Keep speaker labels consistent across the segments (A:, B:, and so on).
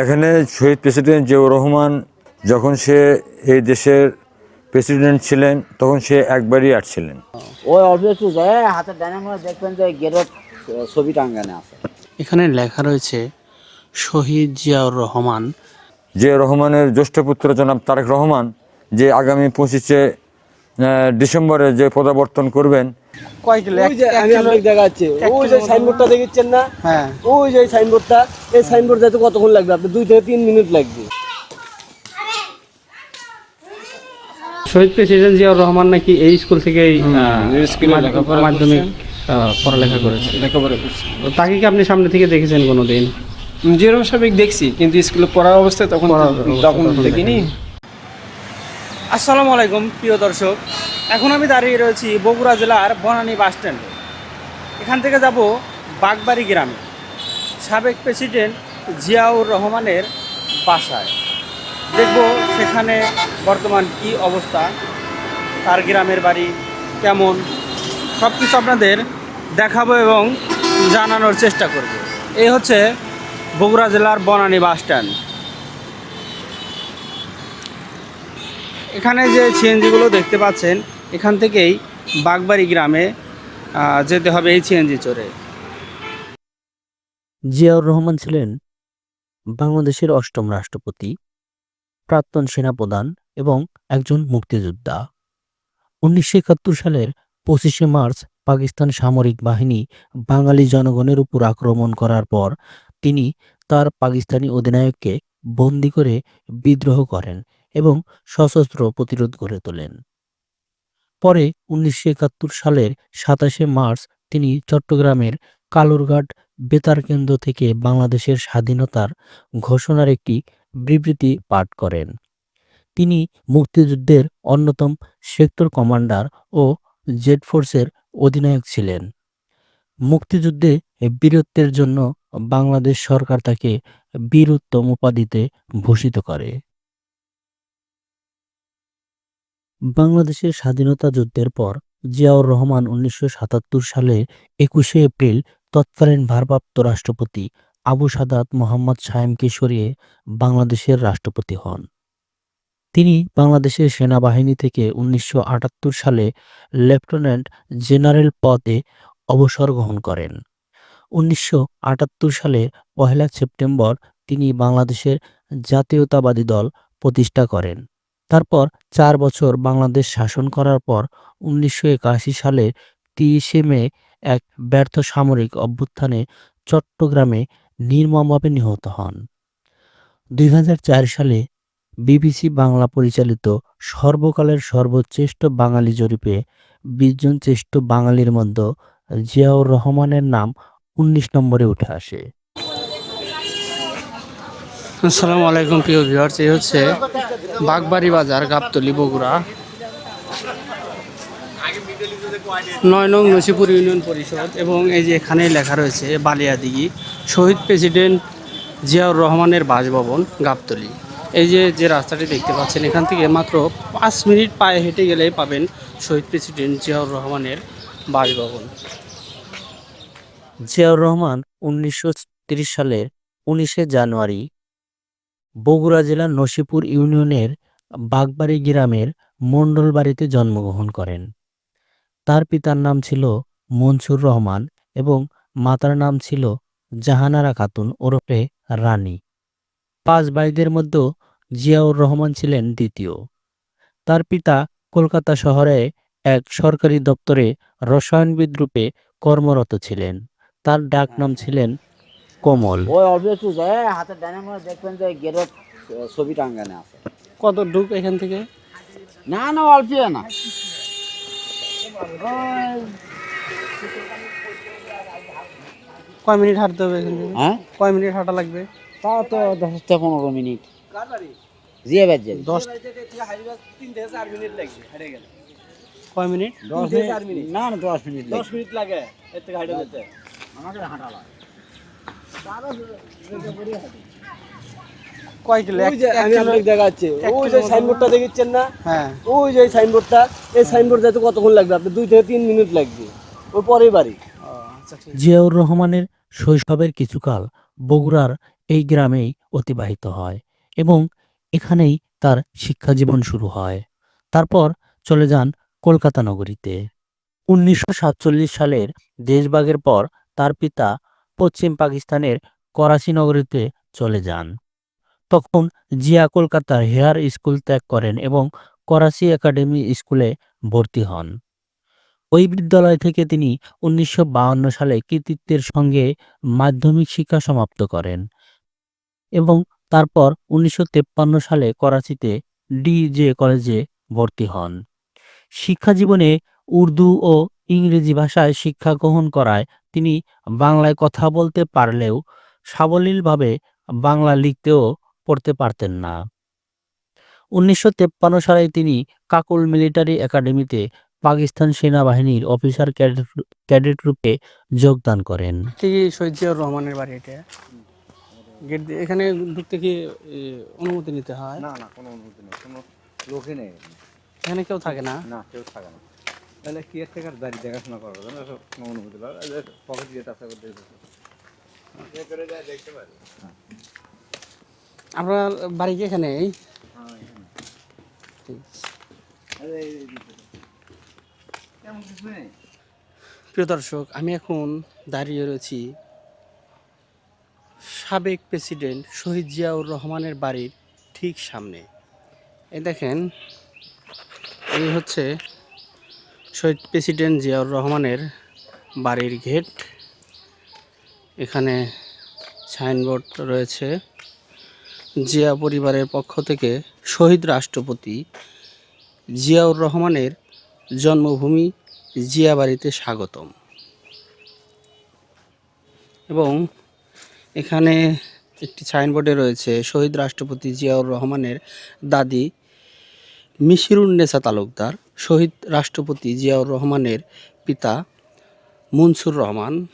A: এখানে শহীদ প্রেসিডেন্ট জিয়াউর রহমান যখন সে এই দেশের প্রেসিডেন্ট ছিলেন তখন সে একবারই আসছিলেন
B: ওই অল্প যায় ডানে মনে দেখবেন যে গেটের ছবি টাঙ্গানে আছে।
C: এখানে লেখা রয়েছে শহীদ জিয়াউর রহমান।
A: জিয়াউর রহমানের জ্যেষ্ঠ পুত্র জনাব তারেক রহমান যে আগামী পঁচিশে ডিসেম্বরে যে পদাবর্তন করবেন
C: কয়েক
D: ওই যে আমি আপনাকে দেখাচ্ছি। ওই যে সাইনবোর্ডটা দেখছেন না?
C: হ্যাঁ।
D: ওই যে সাইনবোর্ডটা এই সাইনবোর্ড যেতে কতক্ষণ লাগবে? আপনার দুই থেকে তিন মিনিট লাগবে।
C: শহীদ প্রেসিডেন্ট জিয়াউর রহমান নাকি এই স্কুল মাধ্যমিক পড়ালেখা করেছে।
E: লেখাপড়া করছি।
C: তাকে কি আপনি সামনে থেকে দেখেছেন কোনোদিন?
E: যেরকম সাবেক দেখছি কিন্তু স্কুলে পড়ার অবস্থায় তখন
C: পড়ার অবস্থায়
E: তখন
C: তখন
E: দেখিনি।
C: আসসালামু আলাইকুম, প্রিয় দর্শক। এখন আমি দাঁড়িয়ে রয়েছি বগুড়া জেলার বনানী বাস স্ট্যান্ডে। এখান থেকে যাব বাগবাড়ি গ্রামে। সাবেক প্রেসিডেন্ট জিয়াউর রহমানের বাসায়। দেখব সেখানে বর্তমান কি অবস্থা, তার গ্রামের বাড়ি কেমন সব কিছু আপনাদের দেখাবো এবং জানানোর চেষ্টা করব। এই হচ্ছে বগুড়া জেলার বনানী বাস এখানে যে সিএনজিগুলো দেখতে পাচ্ছেন, এখান থেকেই বাগবাড়ি গ্রামে যেতে হবে এই সিএনজি চড়ে
F: জিয়াউর রহমান ছিলেন বাংলাদেশের অষ্টম রাষ্ট্রপতি, প্রাক্তন সেনাপ্রধান এবং একজন মুক্তিযোদ্ধা। উনিশশো একাত্তর সালের পঁচিশে মার্চ পাকিস্তান সামরিক বাহিনী বাঙালি জনগণের উপর আক্রমণ করার পর তিনি তার পাকিস্তানি অধিনায়ককে বন্দি করে বিদ্রোহ করেন। এবং সশস্ত্র প্রতিরোধ গড়ে তোলেন। পরে উনিশশো একাত্তর সালের সাতাশে মার্চ তিনি চট্টগ্রামের কালুরঘাট বেতার কেন্দ্র থেকে বাংলাদেশের স্বাধীনতার ঘোষণার একটি বিবৃতি পাঠ করেন। তিনি মুক্তিযুদ্ধের অন্যতম সেক্টর কমান্ডার ও জেড ফোর্সের অধিনায়ক ছিলেন। মুক্তিযুদ্ধে বীরত্বের জন্য বাংলাদেশ সরকার তাকে বীর উত্তম উপাধিতে ভূষিত করে। বাংলাদেশের স্বাধীনতা যুদ্ধের পর জিয়াউর রহমান উনিশশো সাতাত্তর সালে একুশে এপ্রিল তৎকালীন ভারপ্রাপ্ত রাষ্ট্রপতি আবু সাদাত মোহাম্মদ সায়েমকে সরিয়ে বাংলাদেশের রাষ্ট্রপতি হন। তিনি বাংলাদেশের সেনাবাহিনী থেকে উনিশশো আটাত্তর সালে লেফটেন্যান্ট জেনারেল পদে অবসর গ্রহণ করেন। উনিশশো আটাত্তর সালে পহেলা সেপ্টেম্বর তিনি বাংলাদেশের জাতীয়তাবাদী দল প্রতিষ্ঠা করেন। তারপর চার বছর বাংলাদেশ শাসন করার পর উনিশশো একাশি সালে তিরিশে মে এক ব্যর্থ সামরিক অভ্যুত্থানে চট্টগ্রামে নির্মমভাবে নিহত হন। দুই হাজার চার সালে বিবিসি বাংলা পরিচালিত সর্বকালের সর্বশ্রেষ্ঠ বাঙালি জরিপে বিশজন শ্রেষ্ঠ বাঙালির মধ্যে জিয়াউর রহমানের নাম উনিশ নম্বরে উঠে আসে।
C: আসসালামু আলাইকুম প্রিয় ভিউয়ার্স এই হচ্ছে বাগবাড়ি বাজার, গাবতলি, বগুড়া। নয় নং নসিপুর ইউনিয়ন পরিষদ এবং এই যে এখানে লেখা রয়েছে, বালিয়াদিঘি, শহীদ প্রেসিডেন্ট জিয়াউর রহমানের বাসভবন, গাবতলি। এই যে যে রাস্তাটি দেখতে পাচ্ছেন, এখান থেকে মাত্র পাঁচ মিনিট পায়ে হেঁটে গেলেই পাবেন শহীদ প্রেসিডেন্ট জিয়াউর রহমানের বাসভবন।
F: জিয়াউর রহমান উনিশশো ছত্রিশ সালের উনিশে জানুয়ারি বগুড়া জেলার নসিপুর ইউনিয়নের বাগবাড়ি গ্রামের মণ্ডল বাড়িতে জন্মগ্রহণ করেন। তার পিতার নাম ছিল মনসুর রহমান এবং মাতার নাম ছিল জাহানারা খাতুন ওরফে রানী। পাঁচ ভাইদের মধ্যে জিয়াউর রহমান ছিলেন দ্বিতীয়। তার পিতা কলকাতা শহরে এক সরকারি দপ্তরে রসায়নবিদ রূপে কর্মরত ছিলেন। তার ডাক নাম ছিলেন কমল।
B: ওই অল্প একটু যায় হাতের ডানে মনে দেখবেন যে গেটের ছবি টাঙ্গানে আছে।
C: কত ঢুক এখান থেকে?
B: না না অল্প না।
C: কয় মিনিট হাঁটতে হবে এখান থেকে?
B: হ্যাঁ?
C: কয় মিনিট হাঁটা লাগবে?
B: তা তো দশ থেকে পনেরো মিনিট। জিয়ে বেজ
C: দশ
D: তিন থেকে চার মিনিট লাগবে হেঁটে গেলে
C: কয় মিনিট?
B: দশ
D: থেকে চার মিনিট।
B: মিনিট না না দশ মিনিট
D: দশ মিনিট লাগে এর থেকে হাঁটে যেতে।
B: আমাদের হাঁটা লাগে।
C: কয় কিলো
D: ওই যে আমি আপনাকে দেখাচ্ছি। ওই যে সাইনবোর্ডটা দেখছেন না?
C: হ্যাঁ।
D: ওই যে সাইনবোর্ডটা এই সাইনবোর্ড যেতে কতক্ষণ লাগবে? আপনার দুই থেকে তিন মিনিট লাগবে। ওই পরেই বাড়ি।
C: ও, আচ্ছা ঠিক
F: জিয়াউর রহমানের শৈশবের কিছুকাল বগুড়ার এই গ্রামেই অতিবাহিত হয় এবং এখানেই তার শিক্ষাজীবন শুরু হয়। তারপর চলে যান কলকাতা নগরীতে। উনিশশো সাতচল্লিশ সালের দেশভাগের পর তার পিতা পশ্চিম পাকিস্তানের করাচি নগরীতে চলে যান। তখন জিয়া কলকাতার হেয়ার স্কুল ত্যাগ করেন এবং করাচি একাডেমি স্কুলে ভর্তি হন। ওই বিদ্যালয় থেকে তিনি উনিশশো সালে কৃতিত্বের সঙ্গে মাধ্যমিক শিক্ষা সমাপ্ত করেন এবং তারপর উনিশশো সালে করাচিতে ডিজে কলেজে ভর্তি হন। শিক্ষা জীবনে উর্দু ও ইংরেজি ভাষায় শিক্ষা গ্রহণ করায় তিনি বাংলায় কথা বলতে পারলেও সাবলীলভাবে বাংলা লিখতেও পড়তে পারতেন না। উনিশশো তেপ্পান্ন সালে তিনি কাকুল মিলিটারি একাডেমিতে পাকিস্তান সেনাবাহিনীর অফিসার ক্যাডেট ক্যাডেট রূপে যোগদান করেন।
C: থেকে শহীদ জিয়াউর রহমানের বাড়ি এটা? গেট দিয়ে এখানে ঢুকতে কি অনুমতি নিতে হয়?
B: না না কোনো অনুমতি নেই কোনো লোকই নেই।
C: এখানে কেউ থাকে না?
B: না কেউ থাকে না। তাহলে কি এর থেকে দাঁড়িয়ে দেখাশোনা করবে না? কোনো অনুমতি পাবে পকেট দিয়ে টাকা করে দিয়ে
C: আপনার বাড়ি কি এখানে? ঠিক প্রিয় দর্শক আমি এখন দাঁড়িয়ে রয়েছি সাবেক প্রেসিডেন্ট শহীদ জিয়াউর রহমানের বাড়ির ঠিক সামনে। এই দেখেন এই হচ্ছে শহীদ প্রেসিডেন্ট জিয়াউর রহমানের বাড়ির গেট। এখানে সাইনবোর্ড রয়েছে। জিয়া পরিবারের পক্ষ থেকে শহীদ রাষ্ট্রপতি জিয়াউর রহমানের জন্মভূমি জিয়া বাড়িতে স্বাগতম। এবং এখানে একটি সাইনবোর্ডে রয়েছে, শহীদ রাষ্ট্রপতি জিয়াউর রহমানের দাদি মিশিরুন্নেসা তালুকদার শহীদ রাষ্ট্রপতি জিয়াউর রহমানের পিতা মুনসুর রহমান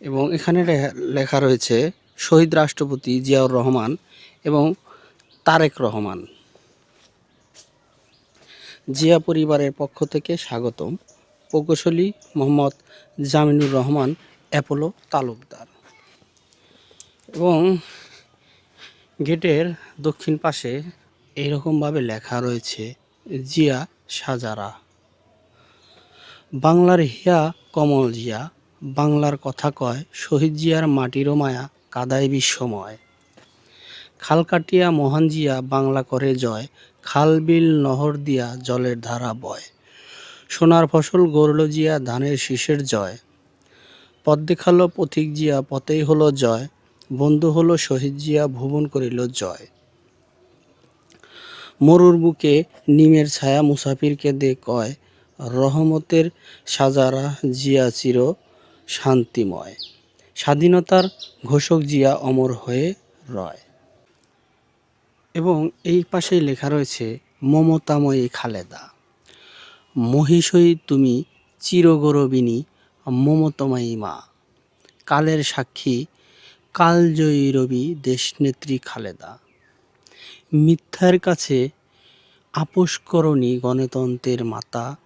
C: এবং এখানে লেখা রয়েছে শহীদ রাষ্ট্রপতি জিয়াউর রহমান এবং তারেক রহমান। জিয়া পরিবারের পক্ষ থেকে স্বাগতম। প্রকৌশলী মোহাম্মদ জামিনুর রহমান অ্যাপোলো তালুকদার। এবং গেটের দক্ষিণ পাশে এইরকমভাবে লেখা রয়েছে, জিয়া সাজারা। বাংলার হিয়া কমল জিয়া, বাংলার কথা কয় শহীদ জিয়ার মাটিরও মায়া কাদায় বিশ্বময় খাল কাটিয়া মহান জিয়া, বাংলা করে জয়, খাল বিল নহর দিয়া জলের ধারা বয়। সোনার ফসল গড়ল জিয়া ধানের শীষের জয়। পথ দেখাল পথিক জিয়া, পথেই হলো জয়। বন্ধু হলো শহীদ জিয়া, ভুবন করিল জয়। মরুর বুকে নিমের ছায়া মুসাফিরকে দে কয়, রহমতের সাজারা জিয়া চির শান্তিময়। স্বাধীনতার ঘোষক জিয়া অমর হয়ে রয়। এবং এই পাশেই লেখা রয়েছে, মমতাময়ী খালেদা। মহিষই তুমি চিরগৌরবিনী, মমতাময়ী মা। কালের সাক্ষী কালজয়ী রবি দেশনেত্রী খালেদা। মিথ্যার কাছে আপোষ করণী গণতন্ত্রের মাতা।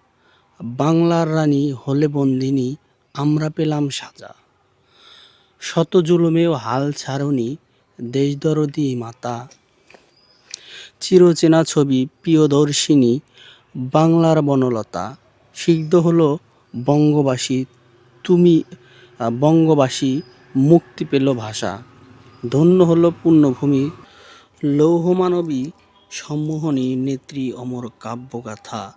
C: বাংলার রানী হলে বন্দিনী, আমরা পেলাম সাজা। শত জুলুমেও হাল ছাড়নি দেশদরদি মাতা। চিরচেনা ছবি প্রিয়দর্শিনী, বাংলার বনলতা। সিদ্ধ হলো বঙ্গবাসী, তুমি, বঙ্গবাসী মুক্তি পেল ভাষা। ধন্য হলো পুণ্যভূমি লৌহমানবী সম্মোহনী নেত্রী অমর কাব্যগাথা,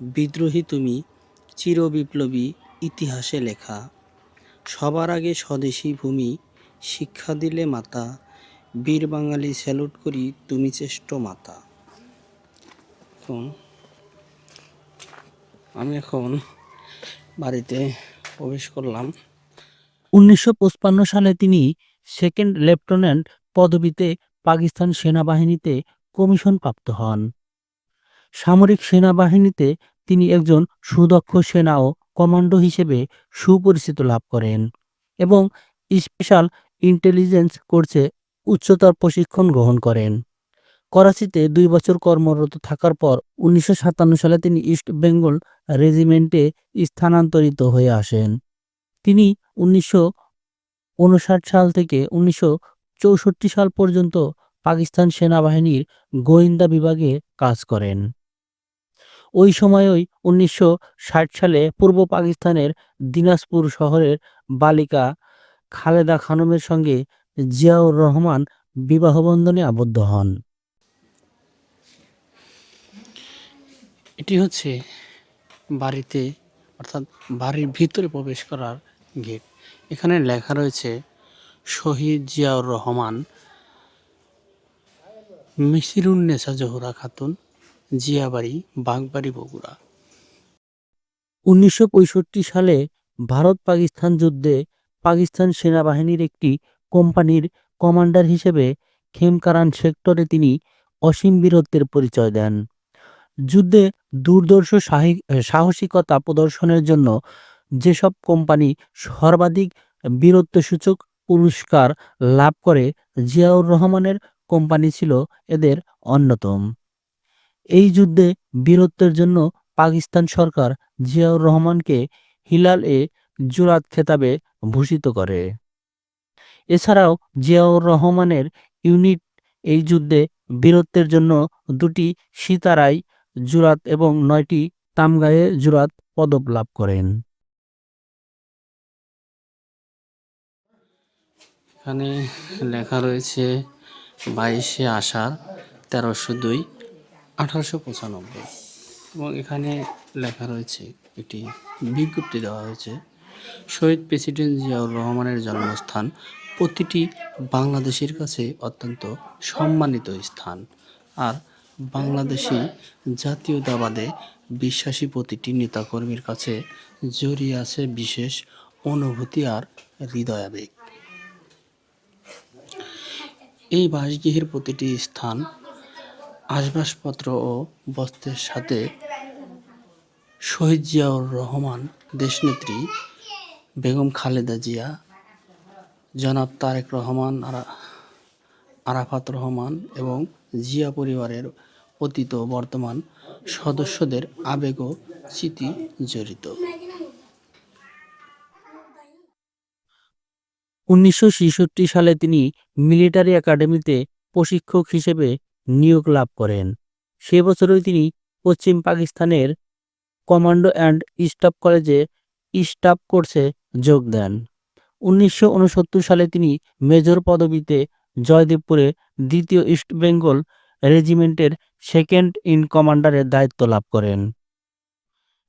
C: বিদ্রোহী তুমি চিরবিপ্লবী ইতিহাসে লেখা। সবার আগে স্বদেশী ভূমি শিক্ষা দিলে মাতা, বীর বাঙালি স্যালুট করি তুমি চেষ্ট মাতা। আমি এখন বাড়িতে প্রবেশ করলাম।
F: উনিশশো সালে তিনি সেকেন্ড লেফটেন্যান্ট পদবিতে পাকিস্তান সেনাবাহিনীতে কমিশন প্রাপ্ত হন। সামরিক সেনাবাহিনীতে তিনি একজন সুদক্ষ সেনা ও কমান্ডো হিসেবে সুপরিচিত লাভ করেন এবং স্পেশাল ইন্টেলিজেন্স কোর্সে উচ্চতর প্রশিক্ষণ গ্রহণ করেন। করাচিতে দুই বছর কর্মরত থাকার পর উনিশশো সাতান্ন সালে তিনি ইস্ট বেঙ্গল রেজিমেন্টে স্থানান্তরিত হয়ে আসেন। তিনি উনিশশো উনষাট সাল থেকে উনিশশো চৌষট্টি সাল পর্যন্ত পাকিস্তান সেনাবাহিনীর গোয়েন্দা বিভাগে কাজ করেন। ওই সময়ই উনিশশো ষাট সালে পূর্ব পাকিস্তানের দিনাজপুর শহরের বালিকা খালেদা খানমের সঙ্গে জিয়াউর রহমান বিবাহবন্ধনে আবদ্ধ হন।
C: এটি হচ্ছে বাড়িতে অর্থাৎ বাড়ির ভিতরে প্রবেশ করার গেট। এখানে লেখা রয়েছে শহীদ জিয়াউর রহমান মিসিরুন্নেসা জহুরা খাতুন, জিয়াবাড়ি, বাগবাড়ি, বগুড়া।
F: উনিশশো পঁয়ষট্টি সালে ভারত পাকিস্তান যুদ্ধে পাকিস্তান সেনাবাহিনীর একটি কোম্পানির কমান্ডার হিসেবে খেমকারান সেক্টরে তিনি অসীম বীরত্বের পরিচয় দেন। যুদ্ধে দুর্দর্শ সাহি- সাহসিকতা প্রদর্শনের জন্য যেসব কোম্পানি সর্বাধিক বীরত্বসূচক পুরস্কার লাভ করে জিয়াউর রহমানের কোম্পানি ছিল এদের অন্যতম। এই যুদ্ধে বীরত্বের জন্য পাকিস্তান সরকার জিয়াউর রহমানকে হিলাল এ জুরাত খেতাবে ভূষিত করে। এছাড়াও জিয়াউর রহমানের ইউনিট এই যুদ্ধে বীরত্বের জন্য দুটি সিতারাই জুরাত এবং নয়টি তামগায়ে জুরাত পদক লাভ করেন।
C: এখানে লেখা রয়েছে বাইশে আষাঢ় তেরোশো দুই, আঠারোশো পঁচানব্বই। এবং এখানে লেখা রয়েছে, একটি বিজ্ঞপ্তি দেওয়া হয়েছে, শহীদ প্রেসিডেন্ট জিয়াউর রহমানের জন্মস্থান প্রতিটি বাংলাদেশের কাছে অত্যন্ত সম্মানিত স্থান। আর বাংলাদেশি জাতীয়তাবাদে বিশ্বাসী প্রতিটি নেতাকর্মীর কাছে জড়িয়ে আছে বিশেষ অনুভূতি আর হৃদয়াবেগ। এই বাসগৃহের প্রতিটি স্থান আসবাবপত্র ও বস্ত্রের সাথে শহীদ জিয়াউর রহমান, দেশনেত্রী বেগম খালেদা জিয়া, জনাব তারেক রহমান আরাফাত রহমান এবং জিয়া পরিবারের অতীত বর্তমান সদস্যদের আবেগ ও স্মৃতি জড়িত।
F: উনিশশো ছেষট্টি সালে তিনি মিলিটারি একাডেমিতে প্রশিক্ষক হিসেবে নিয়োগ লাভ করেন। সে বছরই তিনি পশ্চিম পাকিস্তানের কমান্ডো অ্যান্ড স্টাফ কলেজে স্টাফ কোর্সে যোগ দেন। উনিশশো উনসত্তর সালে তিনি মেজর পদবিতে জয়দেবপুরে দ্বিতীয় ইস্ট বেঙ্গল রেজিমেন্টের সেকেন্ড ইন কমান্ডারের দায়িত্ব লাভ করেন।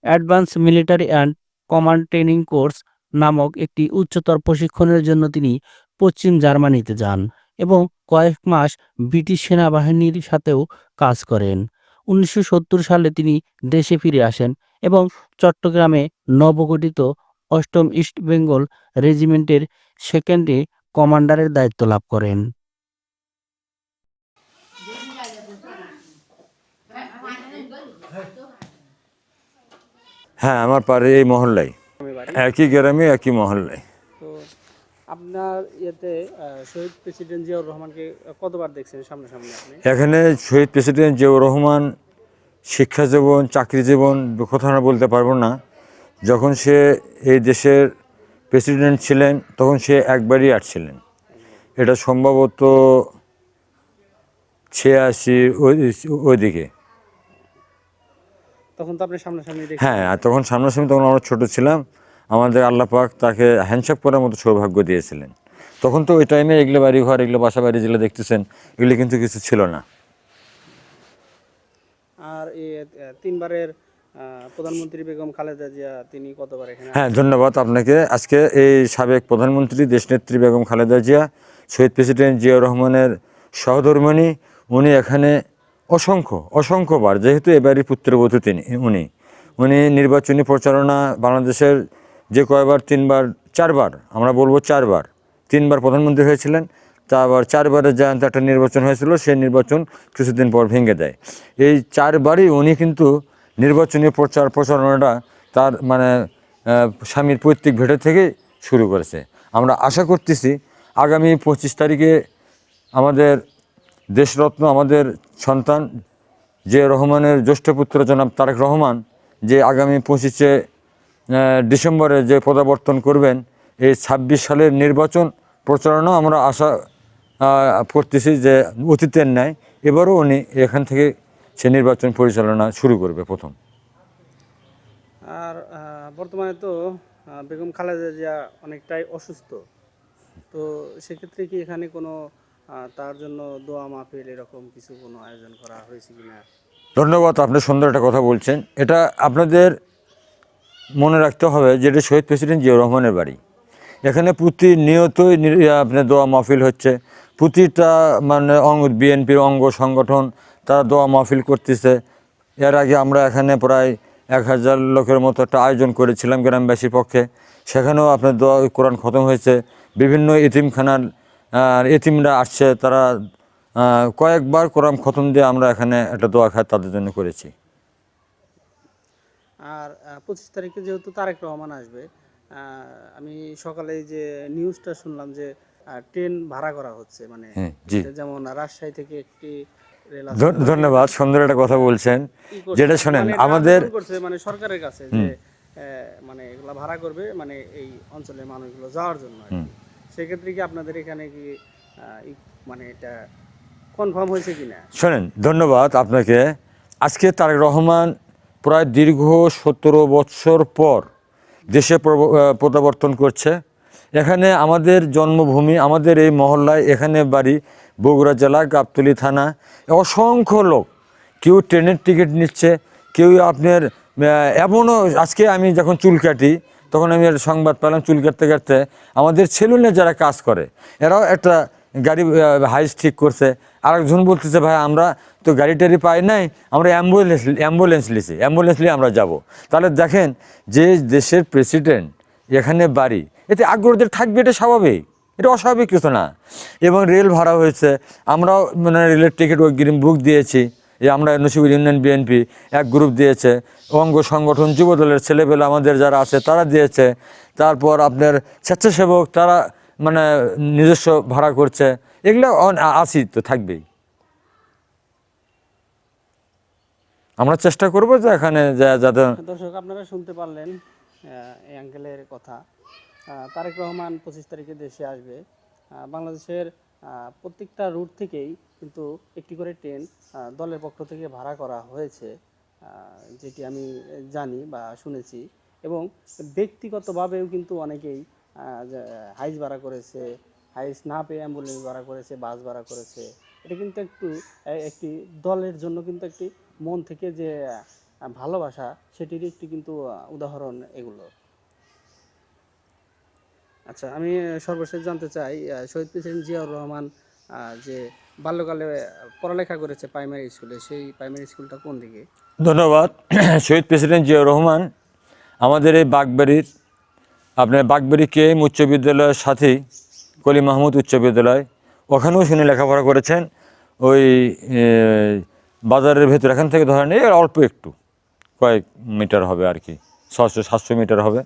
F: Advance military and command training course নামক একটি উচ্চতর প্রশিক্ষণের জন্য তিনি পশ্চিম জার্মানিতে যান এবং কয়েক মাস ব্রিটিশ সেনাবাহিনীর সাথেও কাজ করেন। উনিশশো সত্তর সালে তিনি দেশে ফিরে আসেন এবং চট্টগ্রামে নবগঠিত অষ্টম ইস্ট বেঙ্গল রেজিমেন্টের সেকেন্ডে কমান্ডারের দায়িত্ব লাভ করেন।
A: হ্যাঁ আমার পারে এই মহল্লায়। একই গ্রামে একই মহল্লায়।
E: তো আপনার ইয়েতে শহীদ প্রেসিডেন্ট জিয়াউর রহমানকে কতবার দেখছেন সামনাসামনি আপনি?
A: এখানে শহীদ প্রেসিডেন্ট জিয়াউর রহমান শিক্ষা জীবন চাকরি জীবন কথা না বলতে পারব না। যখন সে এই দেশের প্রেসিডেন্ট ছিলেন তখন সে একবারই আসছিলেন এটা সম্ভবত ছিয়াশি ওই ওইদিকে।
E: তখন তো আপনি সামনাসামনি
A: হ্যাঁ আর তখন সামনাসামনি তখন আমরা ছোট ছিলাম। আমাদের আল্লাহ পাক তাকে হ্যান্ডশেক করার মতো সৌভাগ্য দিয়েছিলেন। তখন তো ওই টাইমে এগুলো বাড়ি ঘর এগুলো বাসা বাড়ি যেগুলো দেখতেছেন এগুলো কিন্তু কিছু ছিল না।
E: আর তিনবারের প্রধানমন্ত্রী বেগম খালেদা জিয়া তিনি কতবার এখানে
A: হ্যাঁ ধন্যবাদ আপনাকে। আজকে এই সাবেক প্রধানমন্ত্রী দেশনেত্রী বেগম খালেদা জিয়া শহীদ প্রেসিডেন্ট জিয়াউর রহমানের সহধর্মিণী উনি এখানে অসংখ্য অসংখ্যবার যেহেতু এবারই পুত্রবধূ তিনি উনি। উনি নির্বাচনী প্রচারণা বাংলাদেশের যে কয়বার, তিনবার, চারবার, আমরা বলব চারবার। তিনবার প্রধানমন্ত্রী হয়েছিলেন তা আবার চারবারের যে একটা নির্বাচন হয়েছিল, সেই নির্বাচন কিছুদিন পর ভেঙে দেয়। এই চারবারই উনি কিন্তু নির্বাচনী প্রচার প্রচারণাটা তার মানে স্বামীর পৈতৃক ভেটে থেকে শুরু করেছে। আমরা আশা করতেছি আগামী পঁচিশ তারিখে আমাদের দেশরত্ন, আমাদের সন্তান যে রহমানের জ্যেষ্ঠ পুত্র জনাব তারেক রহমান, যে আগামী পঁচিশে ডিসেম্বরে যে পদাবর্তন করবেন এই ছাব্বিশ সালের নির্বাচন প্রচারণা আমরা আশা করতেছি যে অতীতের ন্যায় এবারও উনি এখান থেকে সে নির্বাচন পরিচালনা শুরু করবে প্রথম।
C: আর বর্তমানে তো বেগম খালেদা জিয়া অনেকটাই অসুস্থ। তো সেক্ষেত্রে কি এখানে কোনো তার জন্য দোয়া মাহফিল এরকম কিছু কোনো আয়োজন করা হয়েছে কিনা?
A: ধন্যবাদ আপনি সুন্দর একটা কথা বলছেন। এটা আপনাদের মনে রাখতে হবে যে এটা শহীদ প্রেসিডেন্ট জিয়াউর রহমানের বাড়ি। এখানে প্রতিনিয়তই আপনার দোয়া মাহফিল হচ্ছে। প্রতিটা মানে অঙ্গ, বিএনপির অঙ্গ সংগঠন তারা দোয়া মাহফিল করতেছে। এর আগে আমরা এখানে প্রায় এক হাজার লোকের মতো একটা আয়োজন করেছিলাম গ্রামবাসীর পক্ষে। সেখানেও আপনার দোয়া, কোরআন খতম হয়েছে। বিভিন্ন এতিমখানার এতিমরা আসছে। তারা কয়েকবার কোরআন খতম দিয়ে আমরা এখানে একটা দোয়া খাত তাদের জন্য করেছি।
C: আর পঁচিশ তারিখে যেহেতু তারেক রহমান আসবে আমি সকালে যে নিউজটা শুনলাম যে ট্রেন ভাড়া করা হচ্ছে মানে
A: হ্যাঁ,
C: যেমন রাজশাহী থেকে একটি
A: ধন্যবাদ সুন্দর একটা কথা বলছেন। যেটা শোনেন
C: মানে
A: আমাদের
C: মানে সরকারের কাছে যে মানে এগুলা ভাড়া করবে মানে এই অঞ্চলের মানুষগুলো যাওয়ার জন্য সেক্ষেত্রে কি আপনাদের এখানে কি মানে এটা কনফার্ম হয়েছে কিনা?
A: শোনেন ধন্যবাদ আপনাকে। আজকে তারেক রহমান প্রায় দীর্ঘ সতেরো বৎসর পর দেশে প্রত্যাবর্তন করছে। এখানে আমাদের জন্মভূমি, আমাদের এই মহল্লায় এখানে বাড়ি বগুড়া জেলা, গাবতলী থানা। অসংখ্য লোক, কেউ ট্রেনের টিকিট নিচ্ছে, কেউ আপনার এমনও আজকে আমি যখন চুল কাটি, তখন আমি সংবাদ পেলাম চুল কাটতে কাটতে। আমাদের সেলুনে যারা কাজ করে, এরাও একটা গাড়ি হাইস ঠিক করছে। আরেকজন বলতেছে, ভাই, আমরা তো গাড়ি টাড়ি পাই নাই, আমরা অ্যাম্বুলেন্স অ্যাম্বুলেন্স লিছি অ্যাম্বুলেন্স নিয়ে আমরা যাব। তাহলে দেখেন, যে দেশের প্রেসিডেন্ট এখানে বাড়ি, এতে আগ্রহদের থাকবে, এটা স্বাভাবিক। এটা অস্বাভাবিক কিছু না। এবং রেল ভাড়া হয়েছে, আমরাও মানে রেলের টিকিট অগ্রিম বুক দিয়েছি যে আমরা নসিবুল ইউনিয়ন বিএনপি এক গ্রুপ দিয়েছে। অঙ্গ সংগঠন, যুবদলের ছেলেপেলে আমাদের যারা আছে, তারা দিয়েছে। তারপর আপনার স্বেচ্ছাসেবক, তারা মানে নিজস্ব ভাড়া করছে, এগুলো আছি তো থাকবেই। আমরা চেষ্টা করব যে এখানে যাতে
C: দর্শক, আপনারা শুনতে পারলেন এই কথা। তারেক রহমান পঁচিশ তারিখে দেশে আসবে। বাংলাদেশের প্রত্যেকটা রুট থেকেই কিন্তু একটি করে ট্রেন দলের পক্ষ থেকে ভাড়া করা হয়েছে যেটি আমি জানি বা শুনেছি। এবং ব্যক্তিগতভাবেও কিন্তু অনেকেই হাইস ভাড়া করেছে, হাইস না পেয়ে অ্যাম্বুলেন্স ভাড়া করেছে, বাস ভাড়া করেছে। এটা কিন্তু একটু একটি দলের জন্য কিন্তু একটি মন থেকে যে ভালোবাসা সেটির একটি কিন্তু উদাহরণ এগুলো। আচ্ছা আমি সর্বশেষ জানতে চাই শহীদ প্রেসিডেন্ট জিয়াউর রহমান যে বাল্যকালে পড়ালেখা করেছে প্রাইমারি স্কুলে, সেই প্রাইমারি স্কুলটা কোন দিকে?
A: ধন্যবাদ। শহীদ প্রেসিডেন্ট জিয়াউর রহমান, আমাদের এই বাগবাড়ির আপনার বাগবাড়ি কে এম উচ্চ বিদ্যালয়ের সাথেই কলি মাহমুদ উচ্চ বিদ্যালয়, ওখানেও শুনে লেখাপড়া করেছেন। ওই বাজারের ভেতর, এখান থেকে ধরেন এই অল্প একটু, কয়েক মিটার হবে আর কি ছশো সাতশো মিটার হবে।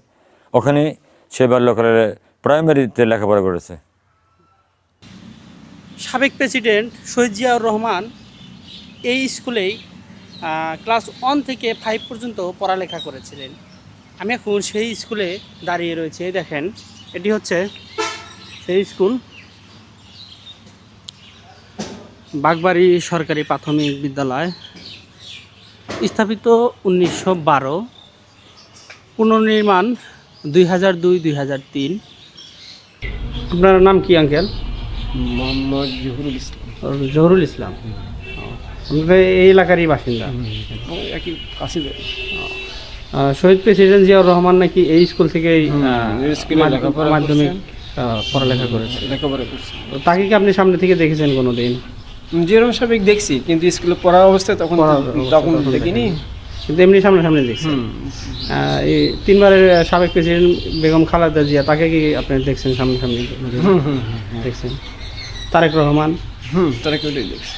A: ওখানে সে বাল্যকালে প্রাইমারিতে লেখাপড়া করেছে।
C: সাবেক প্রেসিডেন্ট শহীদ জিয়াউর রহমান এই স্কুলেই ক্লাস ওয়ান থেকে ফাইভ পর্যন্ত পড়ালেখা করেছিলেন। আমি এখন সেই স্কুলে দাঁড়িয়ে রয়েছি দেখেন এটি হচ্ছে সেই স্কুল। বাগবাড়ি সরকারি প্রাথমিক বিদ্যালয় স্থাপিত উনিশশো বারো পুনর্নির্মাণ দুই হাজার দুই দুই হাজার তিন। আপনার নাম কি আঙ্কেল?
E: মোহাম্মদ জহুরুল ইসলাম।
C: জহরুল ইসলাম। এই এলাকারই বাসিন্দা?
E: একই কাছে
C: আহ, শহীদ প্রেসিডেন্ট জিয়াউর রহমান নাকি এই স্কুল
E: লেখাপড়া
C: মাধ্যমিক পড়ালেখা করেছে।
E: লেখাপড়া করছি।
C: তাকে কি আপনি সামনে থেকে দেখেছেন কোনোদিন?
E: যেরকম সাবেক দেখছি কিন্তু স্কুলে পড়া অবস্থায় তখন তখন দেখিনি।
C: কিন্তু এমনি সামনে সামনে দেখছেন আহ, এই তিনবারের সাবেক প্রেসিডেন্ট বেগম খালেদা জিয়া তাকে কি আপনি দেখছেন সামনে সামনে দেখছেন। তারেক রহমান।
E: হুম তারেক দেখছি।